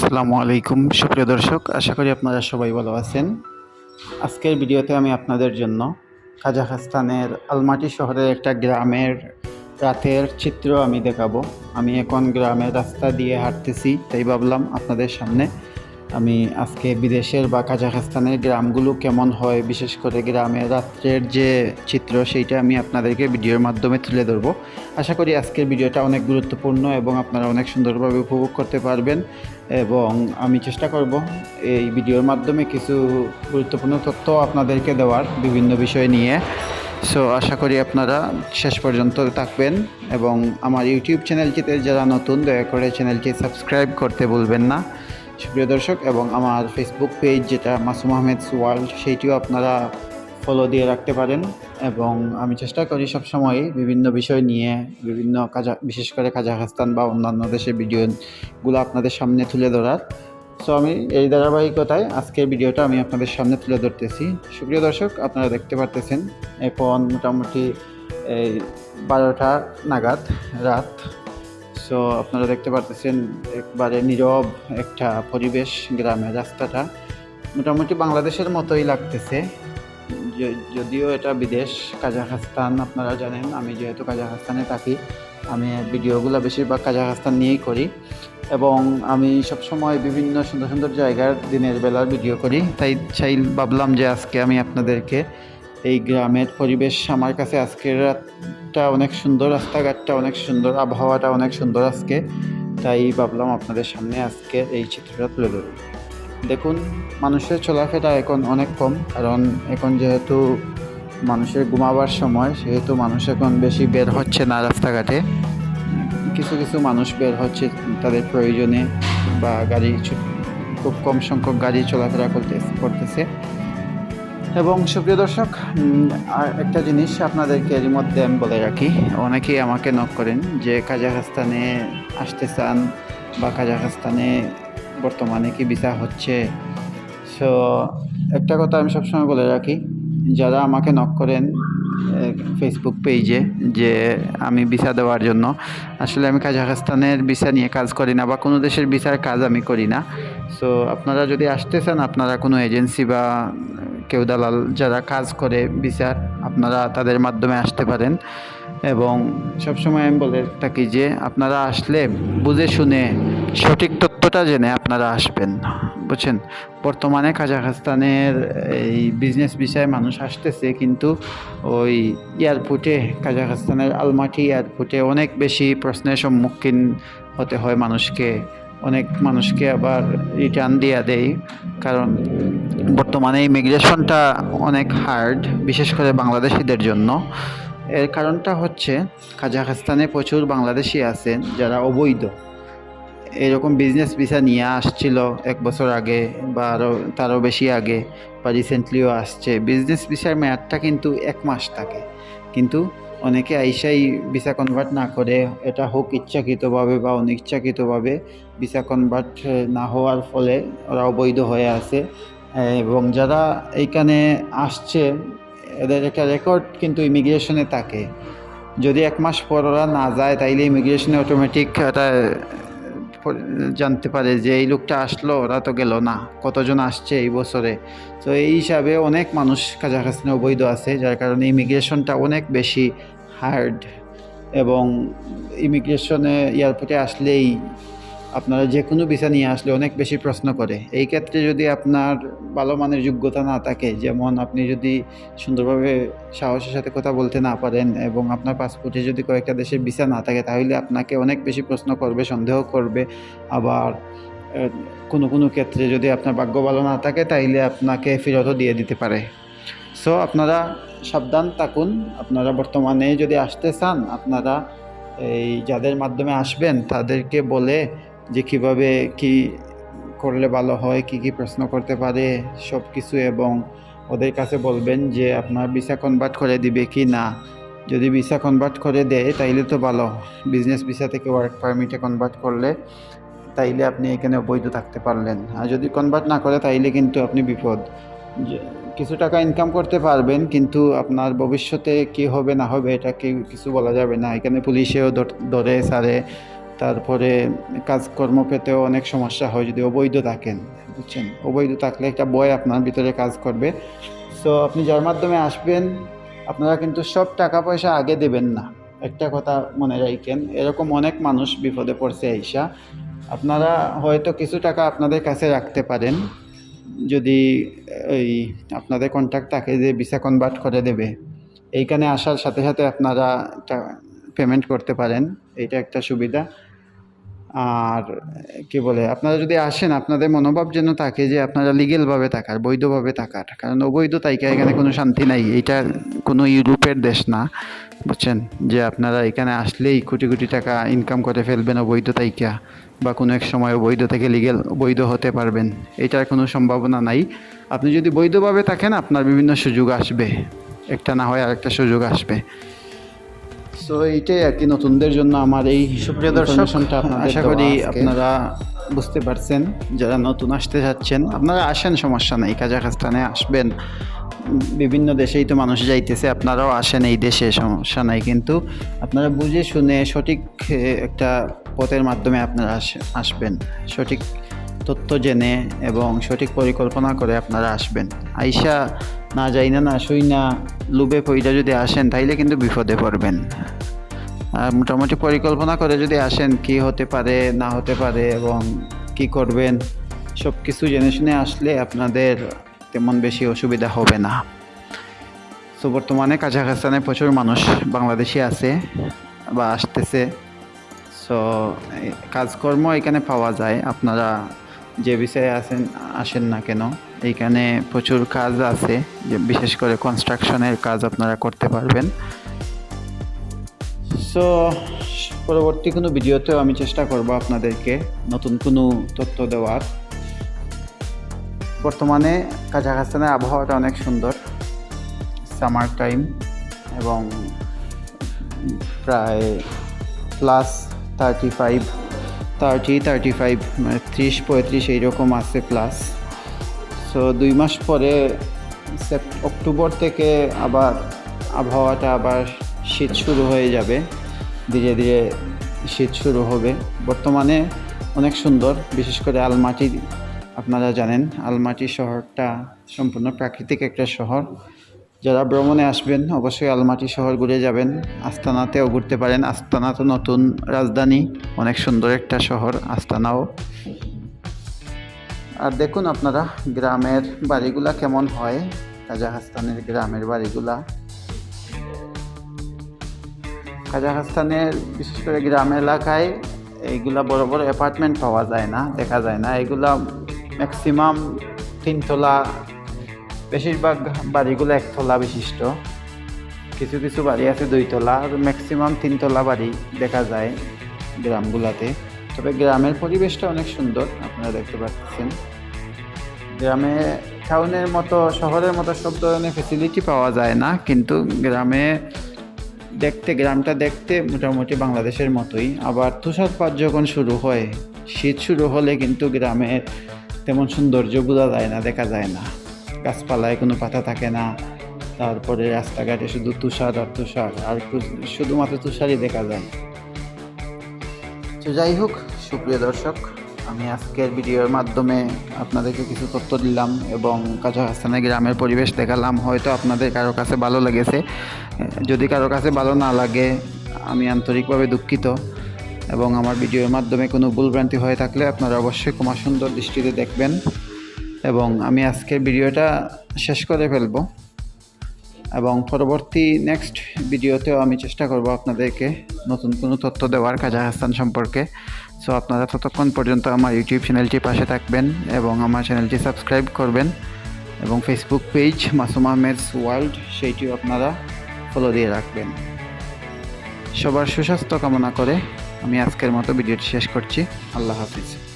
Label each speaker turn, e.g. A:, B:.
A: আসসালামু আলাইকুম। সুপ্রিয় দর্শক, আশা করি আপনারা সবাই ভালো আছেন। আজকের ভিডিওতে আমি আপনাদের জন্য কাজাখস্তানের আলমাটি শহরের একটা গ্রামের রাতের চিত্র আমি দেখাবো। আমি এখন গ্রামের রাস্তা দিয়ে হাঁটতেছি, তাই ভাবলাম আপনাদের সামনে আমি আজকে বিদেশের বা কাজাখস্তানের গ্রামগুলো কেমন হয়, বিশেষ করে গ্রামের রাত্রের যে চিত্র সেইটা আমি আপনাদেরকে ভিডিওর মাধ্যমে তুলে ধরবো। আশা করি আজকের ভিডিওটা অনেক গুরুত্বপূর্ণ এবং আপনারা অনেক সুন্দরভাবে উপভোগ করতে পারবেন এবং আমি চেষ্টা করব এই ভিডিওর মাধ্যমে কিছু গুরুত্বপূর্ণ তথ্য আপনাদেরকে দেওয়ার বিভিন্ন বিষয় নিয়ে। সো আশা করি আপনারা শেষ পর্যন্ত থাকবেন এবং আমার ইউটিউব চ্যানেলটিতে যারা নতুন, দয়া করে চ্যানেলটি সাবস্ক্রাইব করতে ভুলবেন না। সুপ্রিয় দর্শক, এবং আমার ফেসবুক পেজ যেটা মাসুম আহমেদ ওয়ার্ল্ড সেইটিও আপনারা ফলো দিয়ে রাখতে পারেন। এবং আমি চেষ্টা করি সবসময় বিভিন্ন বিষয় নিয়ে, বিভিন্ন কাজা, বিশেষ করে কাজাখস্তান বা অন্যান্য দেশের ভিডিওগুলো আপনাদের সামনে তুলে ধরার। সো আমি এই ধারাবাহিকতায় আজকের ভিডিওটা আমি আপনাদের সামনে তুলে ধরতেছি। সুপ্রিয় দর্শক, আপনারা দেখতে পারতেছেন, এখন মোটামুটি এই বারোটা নাগাদ, রাত। সো আপনারা দেখতে পারতেছেন একবারে নীরব একটা পরিবেশ গ্রামের রাস্তাটা। মোটামুটি বাংলাদেশের মতোই লাগতেছে। যদিও এটা বিদেশ, কাজাখস্তান আপনারা জানেন, আমি যেহেতু কাজাখস্তানে থাকি, আমি ভিডিওগুলো বেশিরভাগ কাজাখস্তান নিয়েই করি। এবং আমি সবসময় বিভিন্ন সুন্দর সুন্দর জায়গার দিনের বেলার ভিডিও করি। তাই চাই, ভাবলাম যে আজকে আমি আপনাদেরকে এই গ্রামের পরিবেশ আমার কাছে আজকের রাতটা অনেক সুন্দর, রাস্তাঘাটটা অনেক সুন্দর, আবহাওয়াটা অনেক সুন্দর আজকে। তাই ভাবলাম আপনাদের সামনে আজকে এই চিত্রটা তুলে ধরব দেখুন, মানুষের চলাফেরা এখন অনেক কম, কারণ এখন যেহেতু মানুষের ঘুমাবার সময়, সেহেতু মানুষ এখন বেশি বের হচ্ছে না রাস্তাঘাটে। কিছু কিছু মানুষ বের হচ্ছে তাদের প্রয়োজনে, বা গাড়ি খুব কম সংখ্যক গাড়ি চলাফেরা করতে, করতেছে। এবং সুপ্রিয় দর্শক আর একটা জিনিস আপনাদেরকে এর মধ্যে আমি বলে রাখি। অনেকেই আমাকে নক করেন যে, কাজাখস্তানে আসতে চান বা কাজাখস্তানে বর্তমানে কি ভিসা হচ্ছে? সো একটা কথা আমি সবসময় বলে রাখি, যারা আমাকে নক করেন ফেসবুক পেজে যে, আমি ভিসা দেওয়ার জন্য, আসলে আমি কাজাখস্তানের ভিসা নিয়ে কাজ করি না বা কোনো দেশের ভিসার কাজ আমি করি না। সো আপনারা যদি আসতে চান, আপনারা কোনো এজেন্সি বা কেউ দালাল যারা কাজ করে বিচার, আপনারা তাদের মাধ্যমে আসতে পারেন। এবং সবসময় আমি বলে থাকি যে, আপনারা আসলে বুঝে শুনে সঠিক তথ্যটা জেনে আপনারা আসবেন, বুঝছেন? বর্তমানে কাজাখস্তানের এই বিজনেস বিষয়ে মানুষ আসতেছে, কিন্তু ওই এয়ারপোর্টে কাজাখস্তানের আলমাটি এয়ারপোর্টে অনেক বেশি প্রশ্নের সম্মুখীন হতে হয় মানুষকে। অনেক মানুষকে আবার রিটার্ন দেওয়া দেয় কারণ বর্তমানে ইমিগ্রেশনটা অনেক হার্ড বিশেষ করে বাংলাদেশিদের জন্য। এর কারণটা হচ্ছে কাজাখস্তানে প্রচুর বাংলাদেশি আছেন যারা অবৈধ। এরকম বিজনেস ভিসা নিয়ে আসছিল এক বছর আগে বা আরও তারও বেশি আগে বা রিসেন্টলিও আসছে। বিজনেস ভিসার মেয়াদটা কিন্তু এক মাস থাকে। কিন্তু অনেকে আইসাই ভিসা কনভার্ট না করে, এটা হোক ইচ্ছাকৃতভাবে বা অনিচ্ছাকৃতভাবে ভিসা কনভার্ট না হওয়ার ফলে ওরা অবৈধ হয়ে আছে। এবং যারা এইখানে আসছে, এদের একটা রেকর্ড কিন্তু ইমিগ্রেশনে থাকে। যদি এক মাস পর ওরা না যায়, তাইলে ইমিগ্রেশনে অটোমেটিক একটা জানতে পারে যে এই লোকটা আসলো, ওরা তো গেল না, কতজন আসছে এই বছরে। তো এই হিসাবে অনেক মানুষ কাজাখস্তানে অবৈধ আছে, যার কারণে ইমিগ্রেশনটা অনেক বেশি হার্ড এবং ইমিগ্রেশনে এয়ারপোর্টে আসলেই আপনারা যে কোনো ভিসা নিয়ে আসলে অনেক বেশি প্রশ্ন করে। এই ক্ষেত্রে যদি আপনার ভালো মানের যোগ্যতা না থাকে, যেমন আপনি যদি সুন্দরভাবে সাহসের সাথে কথা বলতে না পারেন এবং আপনার পাসপোর্টে যদি কয়েকটা দেশের ভিসা না থাকে, তাহলে আপনাকে অনেক বেশি প্রশ্ন করবে, সন্দেহ করবে। আবার কোনো কোনো ক্ষেত্রে যদি আপনার ভাগ্য ভালো না থাকে, তাইলে আপনাকে ফেরতও দিয়ে দিতে পারে। সো আপনারা সাবধান থাকুন। আপনারা বর্তমানে যদি আসতে চান, আপনারা এই যাদের মাধ্যমে আসবেন, তাদেরকে বলে যে কীভাবে কি করলে ভালো হয়, কি কি প্রশ্ন করতে পারে সব কিছু এবং ওদের কাছে বলবেন যে আপনার ভিসা কনভার্ট করে দিবে কি না। যদি ভিসা কনভার্ট করে দেয়, তাইলে তো ভালো। বিজনেস ভিসা থেকে ওয়ার্ক পারমিটে কনভার্ট করলে, তাইলে আপনি এখানে অবৈধ থাকতে পারলেন। আর যদি কনভার্ট না করে, তাইলে কিন্তু আপনি বিপদ। কিছু টাকা ইনকাম করতে পারবেন, কিন্তু আপনার ভবিষ্যতে কি হবে, না হবে, এটা কিছু বলা যাবে না। এখানে পুলিশেও ধরে, সারে তারপরে কাজকর্ম পেতেও অনেক সমস্যা হয় যদি অবৈধ থাকেন, বুঝছেন? অবৈধ থাকলে একটা বয় আপনার ভিতরে কাজ করবে। সো আপনি যার মাধ্যমে আসবেন, আপনারা কিন্তু সব টাকা পয়সা আগে দেবেন না। একটা কথা মনে রাখেন, এরকম অনেক মানুষ বিপদে পড়ছে আইসা। আপনারা হয়তো কিছু টাকা আপনাদের কাছে রাখতে পারেন। যদি এই আপনাদের কন্ট্যাক্ট থাকে যে ভিসা কনভার্ট করে দেবে। এইখানে আসার সাথে সাথে আপনারা পেমেন্ট করতে পারেন। এইটা একটা সুবিধা। আর, কি বলে, আপনারা যদি আসেন, আপনাদের মনোভাব যেন থাকে যে আপনারা লিগেলভাবে থাকার, বৈধভাবে থাকার। কারণ অবৈধ তাইকা এখানে কোনো শান্তি নাই। এটা কোনো ইউরোপের দেশ না, বুঝছেন? যে আপনারা এখানে আসলেই কোটি কোটি টাকা ইনকাম করে ফেলবেন অবৈধ তাইকা, বা কোনো এক সময় অবৈধ থেকে লিগেল বৈধ হতে পারবেন। এটার কোনো সম্ভাবনা নাই। আপনি যদি বৈধভাবে থাকেন, আপনার বিভিন্ন সুযোগ আসবে। একটা না হয় আরেকটা সুযোগ আসবে। সো এইটাই আর কি নতুনদের জন্য আমার এই সুপ্রিয় দর্শনটা আশা করি আপনারা বুঝতে পারছেন যারা নতুন আসতে যাচ্ছেন আপনারা আসেন সমস্যা নেই কাজাখস্তানে আসবেন। বিভিন্ন দেশেই তো মানুষ যাইতেছে আপনারাও আসেন এই দেশে সমস্যা নাই কিন্তু আপনারা বুঝে শুনে সঠিক একটা পথের মাধ্যমে আপনারা আসে- আসবেন। সঠিক তথ্য জেনে এবং সঠিক পরিকল্পনা করে আপনারা আসবেন। আইসা না যাই না না শুই না লুবে পইটা যদি আসেন, তাইলে কিন্তু বিপদে পড়বেন। আর মোটামুটি পরিকল্পনা করে যদি আসেন, কি হতে পারে, না হতে পারে এবং কি করবেন সব কিছু জেনে শুনে আসলে আপনাদের তেমন বেশি অসুবিধা হবে না। তো বর্তমানে কাজাখস্তানে প্রচুর মানুষ বাংলাদেশি আছে বা আসতেছে। সো কাজকর্ম এখানে পাওয়া যায়। আপনারা যে বিষয়ে আসেন আসেন না কেন? এইখানে প্রচুর কাজ আছে, যে বিশেষ করে কনস্ট্রাকশনের কাজ আপনারা করতে পারবেন। সো পরবর্তী কোনো ভিডিওতেও আমি চেষ্টা করব আপনাদেরকে নতুন কোনো তথ্য দেওয়ার। বর্তমানে কাজাখস্তানের আবহাওয়াটা অনেক সুন্দর সামার টাইম এবং প্রায় plus thirty five thirty thirty five মানে ত্রিশ, পঁয়ত্রিশ এইরকম আছে প্লাস সো দুই মাস পরে অক্টোবর থেকে আবার আবহাওয়াটা আবার শীত শুরু হয়ে যাবে। ধীরে ধীরে শীত শুরু হবে। বর্তমানে অনেক সুন্দর, বিশেষ করে আলমাটি, আপনারা জানেন, আলমাটি শহরটা সম্পূর্ণ প্রাকৃতিক একটা শহর। যারা ভ্রমণে আসবেন, অবশ্যই আলমাটি শহর ঘুরে যাবেন। আস্তানাতেও ঘুরতে পারেন। আস্তানা তো নতুন রাজধানী, অনেক সুন্দর একটা শহর, আস্তানাও। আর দেখুন আপনারা গ্রামের বাড়িগুলা কেমন হয়। কাজাখস্তানের গ্রামের বাড়িগুলা। কাজাখস্তানের বিশেষ করে গ্রাম এলাকায় এইগুলা বড় বড় অ্যাপার্টমেন্ট পাওয়া যায় না, দেখা যায় না। এগুলা ম্যাক্সিমাম তিনতলা বেশিরভাগ বাড়িগুলো একতলা বিশিষ্ট। কিছু কিছু বাড়ি আছে দুইতলা আর ম্যাক্সিমাম তিনতলা বাড়ি দেখা যায় গ্রামগুলাতে। তবে গ্রামের পরিবেশটা অনেক সুন্দর, আপনারা দেখতে পাচ্ছেন। গ্রামে টাউনের মতো, শহরের মতো সব ধরনের ফেসিলিটি পাওয়া যায় না, কিন্তু গ্রামে দেখতে, গ্রামটা দেখতে মোটামুটি বাংলাদেশের মতোই। আবার তুষারপাত যখন শুরু হয়, শীত শুরু হলে কিন্তু গ্রামে তেমন সৌন্দর্য বোঝা যায় না, দেখা যায় না। গাছপালায় কোনো পাতা থাকে না, তারপরে রাস্তাঘাটে শুধু তুষার আর তুষার, আর শুধুমাত্র তুষারই দেখা যায়। তো যাই হোক, সুপ্রিয় দর্শক আমি আজকের ভিডিওর মাধ্যমে আপনাদেরকে কিছু তথ্য দিলাম এবং কাজাখস্তানের গ্রামের পরিবেশ দেখালাম। হয়তো আপনাদের কারও কাছে ভালো লেগেছে। যদি কারও কাছে ভালো না লাগে, আমি আন্তরিকভাবে দুঃখিত এবং আমার ভিডিওর মাধ্যমে কোনো ভুলভ্রান্তি হয়ে থাকলে আপনারা অবশ্যই ক্ষমা সুন্দর দৃষ্টিতে দেখবেন। এবং আমি আজকের ভিডিওটা শেষ করে ফেলব। এবং পরবর্তী নেক্সট ভিডিওতেও আমি চেষ্টা করব আপনাদেরকে নতুন কোনো তথ্য দেওয়ার কাজাখস্তান সম্পর্কে। সো আপনারা ততক্ষণ পর্যন্ত আমার ইউটিউব চ্যানেলটির পাশে থাকবেন এবং আমার চ্যানেলটি সাবস্ক্রাইব করবেন এবং Facebook page Masum Ahmed's world সেইটিও আপনারা ফলো দিয়ে রাখবেন। সবার সুস্বাস্থ্য কামনা করে আমি আজকের মতো ভিডিওটি শেষ করছি। আল্লাহ হাফিজ।